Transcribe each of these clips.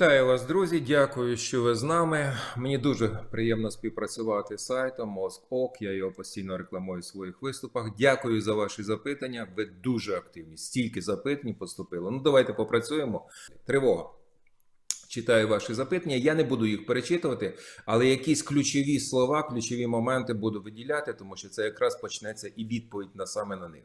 Вітаю вас, друзі. Дякую, що ви з нами. Мені дуже приємно співпрацювати з сайтом Мозк.ок. Я його постійно рекламую в своїх виступах. Дякую за ваші запитання. Ви дуже активні. Стільки запитань поступило. Ну, давайте попрацюємо. Тривога. Читаю ваші запитання. Я не буду їх перечитувати, але якісь ключові слова, ключові моменти буду виділяти, тому що це якраз почнеться і відповідь на саме на них.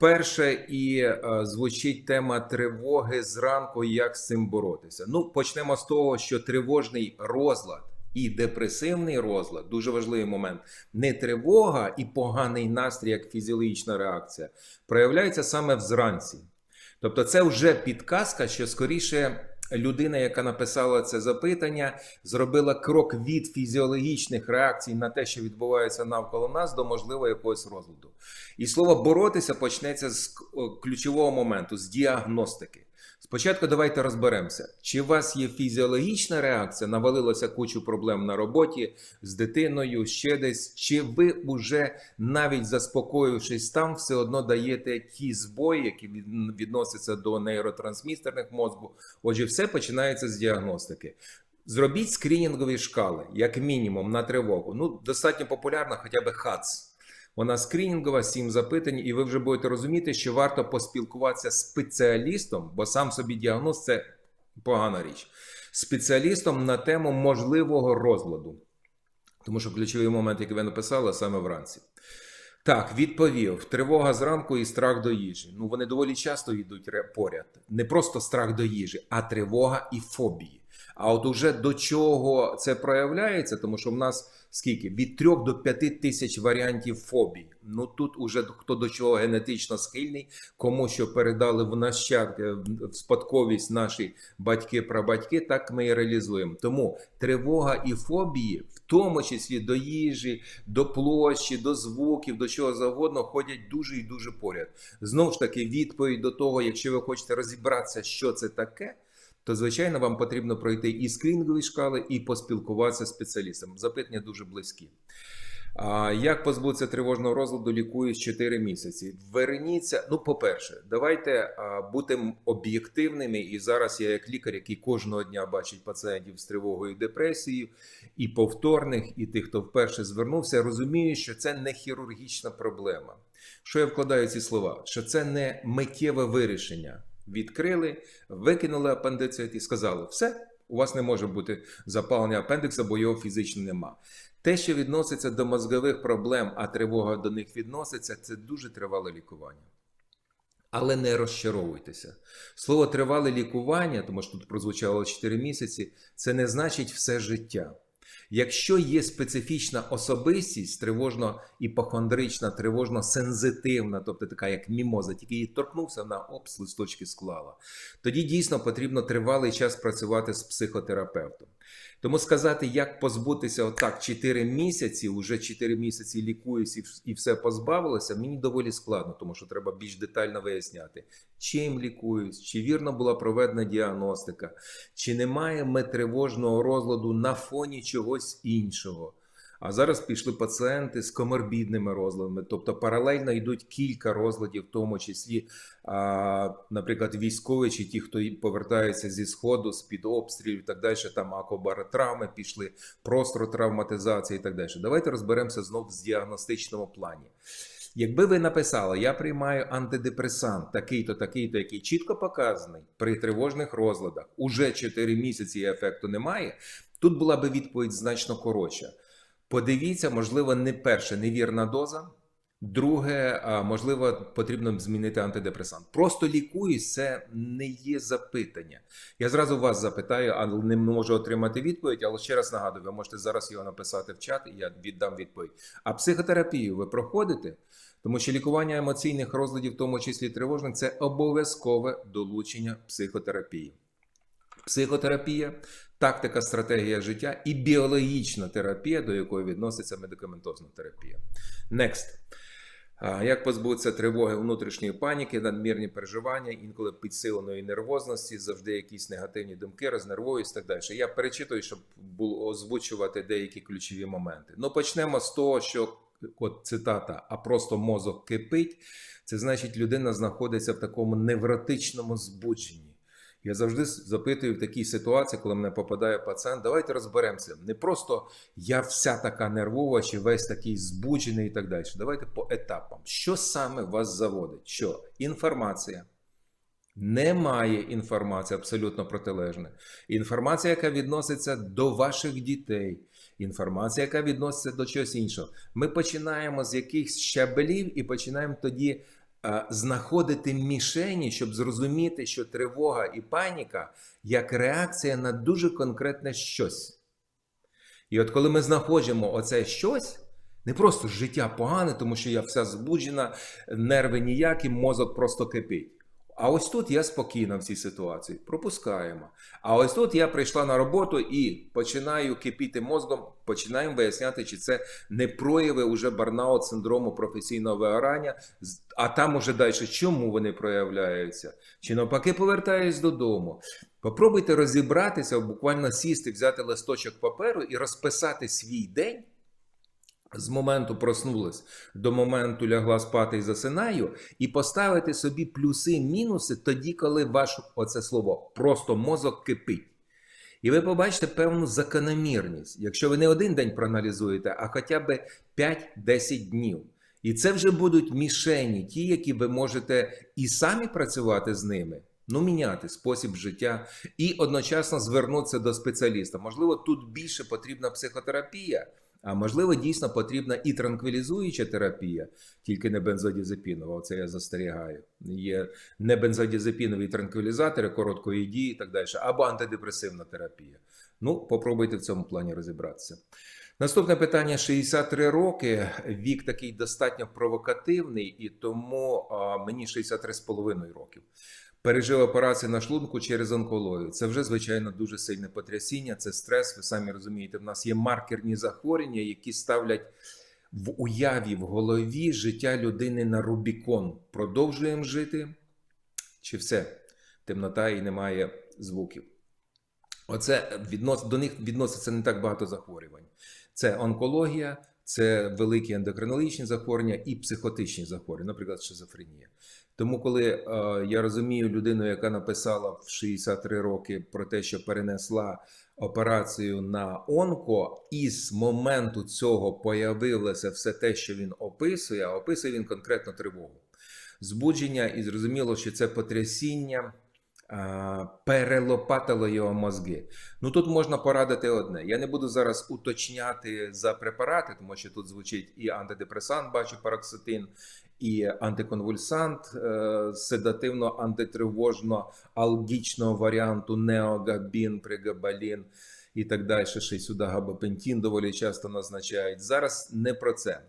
Перше і звучить тема тривоги зранку, як з цим боротися. Ну, почнемо з того, що тривожний розлад і депресивний розлад дуже важливий момент. Не тривога і поганий настрій, як фізіологічна реакція, проявляється саме взранці. Тобто, це вже підказка, що скоріше людина, яка написала це запитання, зробила крок від фізіологічних реакцій на те, що відбувається навколо нас, до можливо якогось розладу. І слово боротися почнеться з ключового моменту, з діагностики. Спочатку давайте розберемося, чи у вас є фізіологічна реакція, навалилося кучу проблем на роботі з дитиною, ще десь, чи ви вже навіть заспокоївшись там, все одно даєте ті збої, які відносяться до нейротрансмістерних мозку. Отже, все починається з діагностики. Зробіть скринінгові шкали, як мінімум, на тривогу. Ну, достатньо популярна хоча б ХАЦ. Вона скринінгова, сім запитань, і ви вже будете розуміти, що варто поспілкуватися з спеціалістом, бо сам собі діагноз це погана річ. Спеціалістом на тему можливого розладу. Тому що ключовий момент, який ви написали, саме вранці. Так, відповів: тривога зранку і страх до їжі. Ну, вони доволі часто йдуть поряд. Не просто страх до їжі, а тривога і фобії. А от уже до чого це проявляється, тому що в нас скільки? Від 3 до 5 тисяч варіантів фобій. Ну тут уже хто до чого генетично схильний, кому що передали в нащадки, в спадковість наші батьки, прабатьки, так ми і реалізуємо. Тому тривога і фобії, в тому числі до їжі, до площі, до звуків, до чого завгодно, ходять дуже і дуже поряд. Знову ж таки, відповідь до того, якщо ви хочете розібратися, що це таке. То, звичайно, вам потрібно пройти і скринінгові шкали, і поспілкуватися з спеціалістом. Запитання дуже близькі. Як позбутися тривожного розладу, лікуюсь 4 місяці. Верніться. Ну, по-перше, давайте бути об'єктивними. І зараз я, як лікар, який кожного дня бачить пацієнтів з тривогою і депресією, і повторних, і тих, хто вперше звернувся, розумію, що це не хірургічна проблема. Що я вкладаю ці слова? Що це не миттєве вирішення. Відкрили, викинули апендицит і сказали: все, у вас не може бути запалення апендикса, бо його фізично нема. Те, що відноситься до мозгових проблем, а тривога до них відноситься, це дуже тривале лікування. Але не розчаровуйтеся. Слово тривале лікування, тому що тут прозвучало 4 місяці, це не значить все життя. Якщо є специфічна особистість, тривожно іпохондрична, тривожно сензитивна, тобто така як мімоза, тільки її торкнувся, вона оп, з листочки склала, тоді дійсно потрібно тривалий час працювати з психотерапевтом. Тому сказати, як позбутися отак 4 місяці, уже 4 місяці лікуюсь і все позбавилося, мені доволі складно, тому що треба більш детально виясняти, чим лікуюсь, чи вірно була проведена діагностика, чи немає ми тривожного розладу на фоні чогось іншого. А зараз пішли пацієнти з коморбідними розладами, тобто паралельно йдуть кілька розладів, в тому числі, а, наприклад, військові чи ті, хто й повертаються зі сходу, з під обстрілів і так далі, там акобаротравми пішли, простротравматизація і так далі. Давайте розберемося знов з діагностичному плані. Якби ви написали, я приймаю антидепресант, такий-то, такий-то, який чітко показаний при тривожних розладах, уже 4 місяці ефекту немає, тут була би відповідь значно коротша. Подивіться, можливо, не перше невірна доза. Друге, можливо, потрібно змінити антидепресант. Просто лікуюсь, це не є запитання. Я зразу вас запитаю, але не можу отримати відповідь. Але ще раз нагадую, ви можете зараз його написати в чат, і я віддам відповідь. А психотерапію ви проходите? Тому що лікування емоційних розладів, в тому числі тривожних, це обов'язкове долучення психотерапії. Психотерапія, тактика, стратегія життя і біологічна терапія, до якої відноситься медикаментозна терапія. Next. Як позбутися тривоги, внутрішньої паніки, надмірні переживання, інколи підсиленої нервозності, завжди якісь негативні думки, рознервуюсь і так далі. Я перечитую, щоб було озвучувати деякі ключові моменти. Ну почнемо з того, що от цитата, а просто мозок кипить. Це значить, людина знаходиться в такому невротичному збудженні. Я завжди запитую в такій ситуації, коли мене попадає пацієнт, давайте розберемося. Не просто я вся така нервова, чи весь такий збуджений і так далі. Давайте по етапам. Що саме вас заводить? Що? Інформація. Немає інформації абсолютно протилежне. Інформація, яка відноситься до ваших дітей, інформація, яка відноситься до чогось іншого. Ми починаємо з якихось щабелів і починаємо тоді знаходити мішені, щоб зрозуміти, що тривога і паніка як реакція на дуже конкретне щось. І от коли ми знаходимо оце щось, не просто життя погане, тому що я вся збуджена, нерви ніякі, мозок просто кипить. А ось тут я спокійна в цій ситуації, пропускаємо. А ось тут я прийшла на роботу і починаю кипіти мозком, починаємо виясняти, чи це не прояви уже барнаут синдрому професійного вигорання, а там уже далі, чому вони проявляються, чи навпаки повертаюсь додому. Попробуйте розібратися, буквально сісти, взяти листочок паперу і розписати свій день. З моменту проснулась до моменту лягла спати і засинаю, і поставити собі плюси, мінуси тоді, коли ваш оце слово просто мозок кипить. І ви побачите певну закономірність, якщо ви не один день проаналізуєте, а хоча б 5-10 днів. І це вже будуть мішені, ті, які ви можете і самі працювати з ними, ну міняти спосіб життя, і одночасно звернутися до спеціаліста. Можливо, тут більше потрібна психотерапія. А можливо, дійсно потрібна і транквілізуюча терапія, тільки не бензодіазепінова. Оце я застерігаю. Є не бензодіазепінові транквілізатори короткої дії і так далі, або антидепресивна терапія. Ну, попробуйте в цьому плані розібратися. Наступне питання: 63 роки. Вік такий достатньо провокативний, і тому а, мені 63,5 років. Пережив операцію на шлунку через онкологію. Це вже звичайно дуже сильне потрясіння. Це стрес. Ви самі розумієте, в нас є маркерні захворювання, які ставлять в уяві в голові життя людини на Рубікон. Продовжуємо жити, чи все? Темнота і немає звуків. Оце віднос, до них відноситься не так багато захворювань. Це онкологія, це великі ендокринологічні захворювання і психотичні захворювання, наприклад, шизофренія. Тому, коли е, я розумію людину, яка написала в 63 роки про те, що перенесла операцію на онко, і з моменту цього появилося все те, що він описує, а описує він конкретно тривогу. Збудження, і зрозуміло, що це потрясіння перелопатило його мозги. Ну тут можна порадити одне. Я не буду зараз уточняти за препарати, тому що тут звучить і антидепресант, бачу пароксетин, і антиконвульсант е, седативно-антитривожно-алгічного варіанту неогабін, пригабалін і так далі. Ще й сюди габапентін доволі часто назначають. Зараз не про це.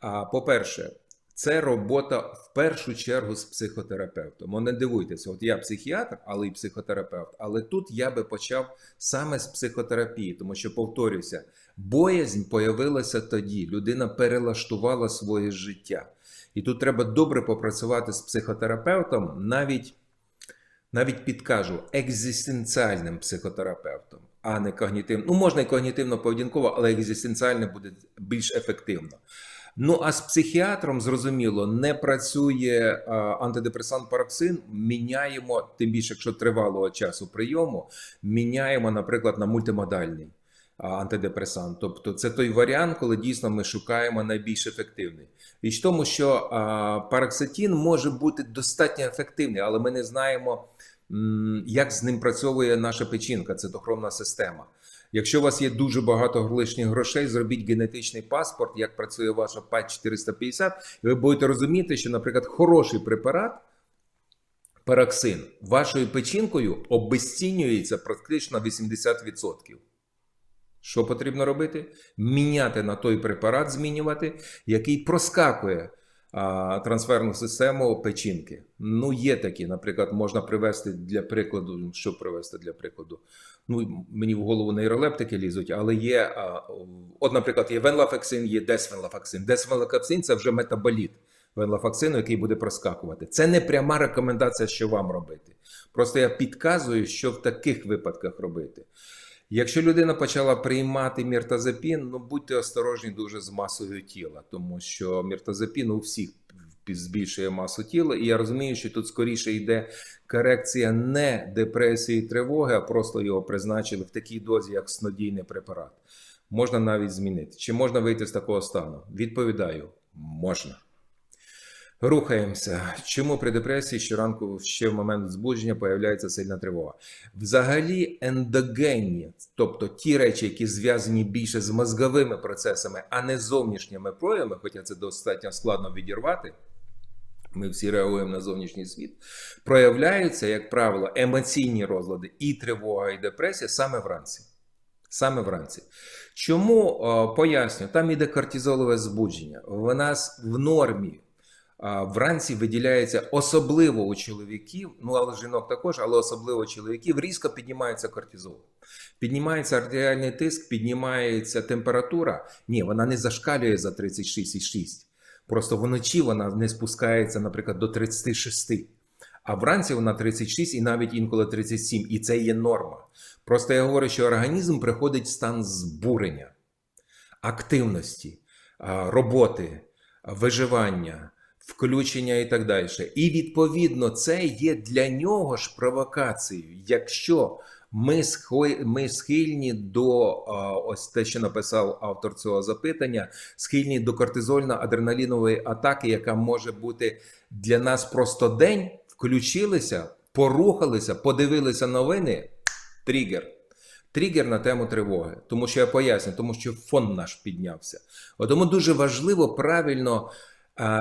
А по-перше, це робота в першу чергу з психотерапевтом. Не дивуйтеся, от я психіатр, але й психотерапевт. Але тут я би почав саме з психотерапії, тому що повторюся, боязнь появилася тоді. Людина перелаштувала своє життя. І тут треба добре попрацювати з психотерапевтом, навіть, навіть підкажу, екзистенціальним психотерапевтом, а не когнітивним. Ну, можна і когнітивно-поведінково, але екзистенціальне буде більш ефективно. Ну а з психіатром зрозуміло не працює а, антидепресант пароксин. Міняємо, тим більше, якщо тривалого часу прийому, міняємо, наприклад, на мультимодальний антидепресант. Тобто, це той варіант, коли дійсно ми шукаємо найбільш ефективний. Річ в тому, що а, пароксетин може бути достатньо ефективний, але ми не знаємо, як з ним працьовує наша печінка, цитохромна система. Якщо у вас є дуже багато лишніх грошей, зробіть генетичний паспорт, як працює ваша ПАТ 450, і ви будете розуміти, що, наприклад, хороший препарат, пароксин, вашою печінкою обезцінюється практично 80%. Що потрібно робити? Міняти на той препарат, змінювати, який проскакує трансферну систему печінки. Ну, є такі, наприклад, можна привести для прикладу, що привести для прикладу. Ну, мені в голову нейролептики лізуть, але є, от, наприклад, є венлафаксин, є десвенлафаксин. Десвенлафаксин – це вже метаболіт венлафаксину, який буде проскакувати. Це не пряма рекомендація, що вам робити. Просто я підказую, що в таких випадках робити. Якщо людина почала приймати міртазепін, ну будьте осторожні дуже з масою тіла, тому що міртазепін у всіх збільшує масу тіла. І я розумію, що тут скоріше йде корекція не депресії тривоги, а просто його призначили в такій дозі, як снодійний препарат. Можна навіть змінити. Чи можна вийти з такого стану? Відповідаю, можна. Рухаємося. Чому при депресії щоранку ще в момент збудження появляється сильна тривога? Взагалі, ендогенні, тобто ті речі, які зв'язані більше з мозговими процесами, а не зовнішніми проявами, хоча це достатньо складно відірвати. Ми всі реагуємо на зовнішній світ, проявляються, як правило, емоційні розлади і тривога, і депресія саме вранці. Саме вранці. Чому О, поясню, там іде кортизолове збудження. В нас в нормі вранці виділяється особливо у чоловіків, ну але жінок також, але особливо у чоловіків, різко піднімається кортизол. Піднімається артеріальний тиск, піднімається температура. Ні, вона не зашкалює за 36,6. Просто вночі вона не спускається, наприклад, до 36. А вранці вона 36 і навіть інколи 37. І це є норма. Просто я говорю, що організм приходить в стан збурення, активності, роботи, виживання, включення і так далі. І відповідно це є для нього ж провокацією. Якщо ми, схильні до ось те, що написав автор цього запитання, схильні до кортизольно-адреналінової атаки, яка може бути для нас просто день, включилися, порухалися, подивилися новини. Тригер. Тригер на тему тривоги. Тому що я поясню, тому що фон наш піднявся. Тому дуже важливо правильно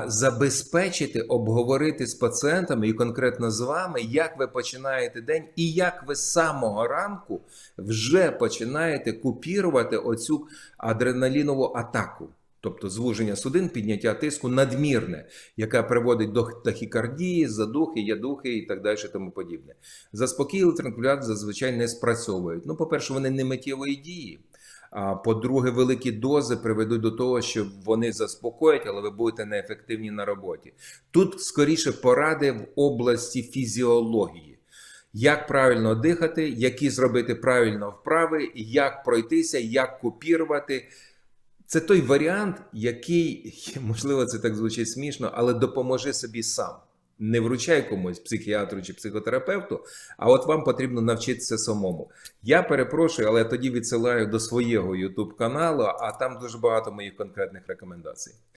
забезпечити, обговорити з пацієнтами і конкретно з вами, як ви починаєте день, і як ви з самого ранку вже починаєте купірувати оцю адреналінову атаку. Тобто звуження судин, підняття тиску надмірне, яке приводить до тахікардії, задухи, ядухи і так далі, тому подібне. Заспокійливі транкуляти зазвичай не спрацьовують. Ну, по-перше, вони не миттєвої дії. По-друге, великі дози приведуть до того, що вони заспокоять, але ви будете неефективні на роботі. Тут скоріше поради в області фізіології. Як правильно дихати, які зробити правильно вправи, як пройтися, як купірувати. Це той варіант, який, можливо, це так звучить смішно, але допоможи собі сам. Не вручай комусь психіатру чи психотерапевту, а от вам потрібно навчитися самому. Я перепрошую, але тоді відсилаю до свого YouTube каналу, а там дуже багато моїх конкретних рекомендацій.